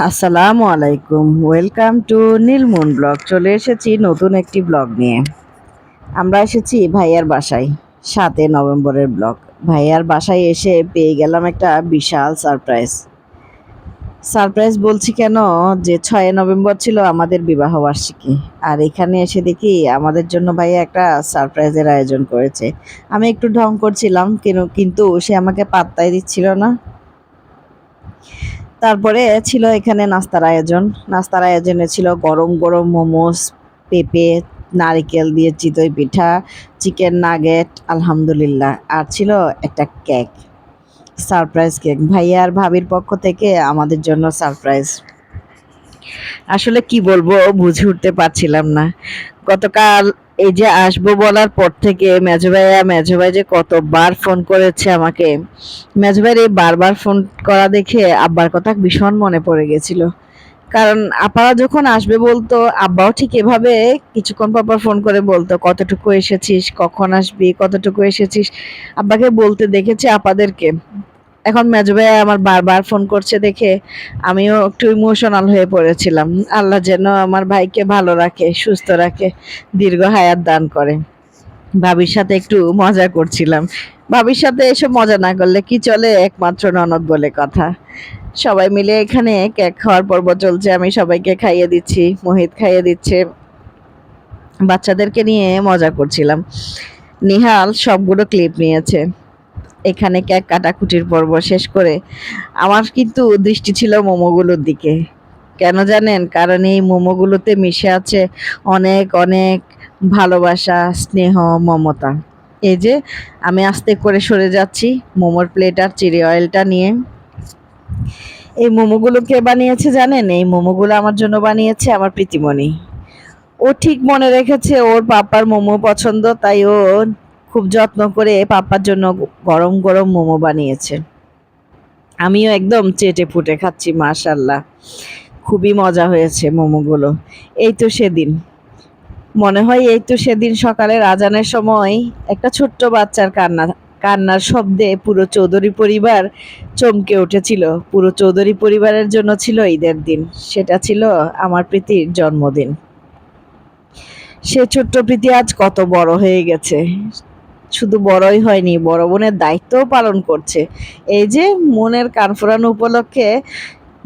আসসালামু আলাইকুম। Welcome to নীলমুন blog চলে এসেছি নতুন একটি ব্লগ নিয়ে। আমরা এসেছি ভাইয়ার বাসায়, সাতই নভেম্বরের ব্লগ ভাইয়ার বাসায় এসে পেয়ে গেলাম একটা বিশাল সারপ্রাইজ সারপ্রাইজ বলছি কেন? যে ছয় নভেম্বর ছিল আমাদের বিবাহ বার্ষিকী। আর এখানে এসে দেখি আমাদের জন্য ভাইয়া একটা সারপ্রাইজের আয়োজন করেছে। আমি একটু ঢং করছিলাম কিন্তু সে আমাকে পাত্তাই দিচ্ছিল না। তারপরে ছিল এখানে নাস্তার আয়োজন। নাস্তার আয়োজনে ছিল গরম গরম মোমোস, পেঁপে, নারিকেল দিয়ে চিতই পিঠা, চিকেন নাগেট, আলহামদুলিল্লাহ। আর ছিল একটা কেক, সারপ্রাইজ কেক। ভাইয়া আর ভাবির পক্ষ থেকে আমাদের জন্য সারপ্রাইজ। আসলে কি বলব, বুঝে উঠতে পারছিলাম না। গতকাল এই যে আসব বলার পর থেকে মেজো ভাইয়া, মেজো ভাই যে কতবার ফোন করেছে আমাকে। মেজো ভাইয়ের এই বারবার ফোন করা দেখে আব্বার কথা ভীষণ মনে পড়ে গেছিল। কারণ আপারা যখন আসবে বলতো, আব্বাও ঠিক এভাবে কিছুক্ষণ পর ফোন করে বলতো, কতটুকু এসেছিস? কখন আসবি? কতটুকু এসেছিস? আব্বাকে বলতে দেখেছি আপাদেরকে। এখন মেজো ভাই আমার বারবার ফোন করছে দেখে আমিও একটু ইমোশনাল হয়ে পড়েছিলাম। আল্লাহ যেন আমার ভাইকে ভালো রাখে, সুস্থ রাখে, দীর্ঘ হায়াত দান করে। ভাবির সাথে একটু মজা করছিলাম। ভাবির সাথে এসব মজা না করলে কি চলে? একমাত্র ননদ বলে কথা। সবাই মিলে এখানে কেক খাওয়ার পর্ব চলছে। আমি সবাইকে খাইয়ে দিচ্ছি, মোহিত খাইয়ে দিচ্ছে। বাচ্চাদেরকে নিয়ে মজা করছিলাম। নিহাল সবগুলো ক্লিপ নিয়েছে। এখানে কেক কাটাকুটির পর্ব শেষ করে আমার কিন্তু দৃষ্টি ছিল মোমোগুলোর দিকে। কেন জানেন? কারণ এই মোমোগুলোতে মিশে আছে অনেক অনেক ভালোবাসা, স্নেহ, মমতা। এই যে আমি আস্তে করে সরে যাচ্ছি মোমোর প্লেট আর চিড়ি অয়েলটা নিয়ে। এই মোমোগুলো কে বানিয়েছে জানেন? এই মোমোগুলো আমার জন্য বানিয়েছে আমার প্রীতিমণি। ও ঠিক মনে রেখেছে, ওর পাপার মোমো পছন্দ, তাই ও খুব যত্ন করে পাপার জন্য গরম গরম মোমো বানিয়েছে। আমিও একদম চেটে ফুটে খাচ্ছি মাশাল্লাহ খুবই মজা হয়েছে মোমোগুলো। এই তো সেদিন। মনে হয় এই তো সেদিন সকালের আজানের সময় একটা ছোট্ট বাচ্চার কান্না, কান্নার শব্দে পুরো চৌধুরী পরিবার চমকে উঠেছিল। পুরো চৌধুরী পরিবারের জন্য ছিল ঈদের দিন। সেটা ছিল আমার প্রীতির জন্মদিন। সে ছোট্ট প্রীতি আজ কত বড় হয়ে গেছে। শুধু বড়ই হয়নি, বড় বোনের দায়িত্বও পালন করছে। এই যে মনের কান ফোরানো উপলক্ষে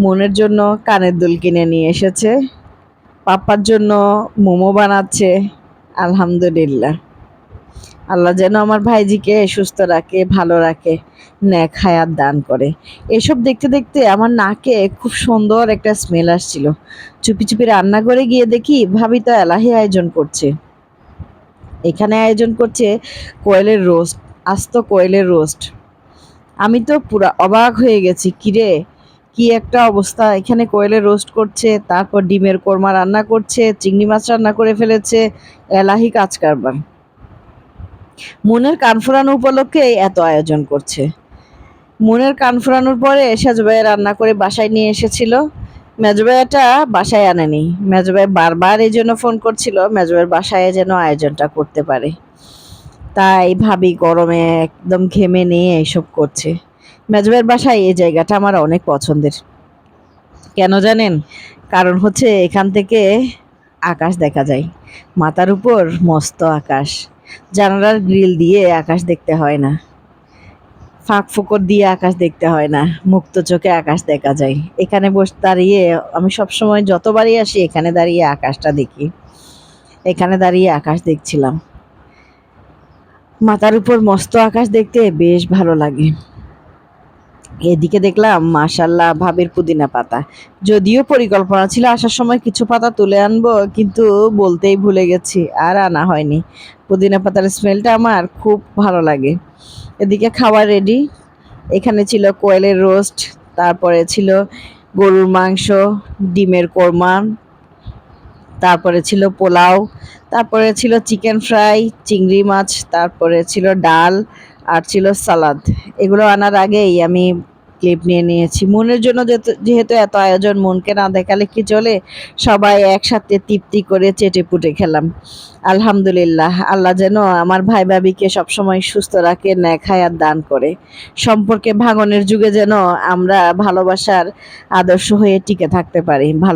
মনের জন্য কানের দুল কিনে নিয়ে এসেছে পাপার জন্য মোমো বানাচ্ছে, আলহামদুলিল্লাহ। আল্লাহ যেন আমার ভাইজিকে সুস্থ রাখে, ভালো রাখে, ন্যাক হায়াত দান করে। এসব দেখতে দেখতে আমার নাকে খুব সুন্দর একটা স্মেল আসছিল। চুপি চুপি রান্না করে গিয়ে দেখি ভাবি তো এলাহি আয়োজন করছে। এখানে আয়োজন করছে কোয়েলের রোস্ট, আস্ত কোয়েলের রোস্ট। আমি তো পুরা অবাক হয়ে গেছি, কিরে? কি একটা অবস্থা। এখানে কোয়েলের রোস্ট করছে, তারপর ডিমের কোরমা রান্না করছে, চিংড়ি মাছ রান্না করে ফেলেছে, এলাহি কাজ কারবার। মনের কান ফোরানো উপলক্ষে এত আয়োজন করছে। মনের কান ফোরানোর পরে সাজুভাইয়া রান্না করে বাসায় নিয়ে এসেছিল। মেজবাইয়াটা বাসায় আনেনি। মেজবাই বারবার এই জন্য ফোন করছিল, মেজবাইয়ের বাসায় যেন আয়োজনটা করতে পারে। তাই ভাবি গরমে একদম ঘেমে নিয়ে এইসব করছে। মেজবাইয়ের বাসায় এই জায়গাটা আমার অনেক পছন্দের। কেন জানেন? কারণ হচ্ছে এখান থেকে আকাশ দেখা যায়। মাথার উপর মস্ত আকাশ। জানালার গ্রিল দিয়ে আকাশ দেখতে হয় না। ফাঁক ফুকর দিয়ে আকাশ দেখতে হয় না, মুক্ত চোখে আকাশ দেখা যায়। এখানে বসে দাঁড়িয়ে আমি সবসময় যতবারই আসি, এখানে দাঁড়িয়ে আকাশটা দেখি। এখানে দাঁড়িয়ে আকাশ দেখছিলাম। মাথার উপর মস্ত আকাশ দেখতে বেশ ভালো লাগে। এদিকে দেখলাম মাশাল্লাহ ভাবের পুদিনা পাতা। যদিও পরিকল্পনা ছিল আসার সময় কিছু পাতা তুলে আনব, কিন্তু বলতেই ভুলে গেছি, আর আনা হয়নি। পুদিনা পাতার স্মেলটা আমার খুব ভালো লাগে। এদিকে খাবার রেডি এখানে ছিল কোয়েলের রোস্ট তারপরে ছিল গরুর মাংস, ডিমের কোরমা, তারপরে ছিল পোলাও, তারপরে ছিল চিকেন ফ্রাই চিংড়ি মাছ, তারপরে ছিল ডাল, আর ছিল সালাদ এগুলো আনার আগেই আমি ক্লিপ নিয়ে নিয়েছি। মনের জন্য যেহেতু- এত আয়োজন, মনকে না দেখালে কি চলে? সবাই একসাথে তৃপ্তি করে চেটে পুটে খেলাম। আলহামদুলিল্লাহ, আল্লাহ যেন আমার ভাই ভাবিকে সবসময় সুস্থ রাখে নেখায় আর দান করে। সম্পর্কে ভাঙনের যুগে যেন আমরা ভালোবাসার আদর্শ হয়ে টিকে থাকতে পারি। ভালো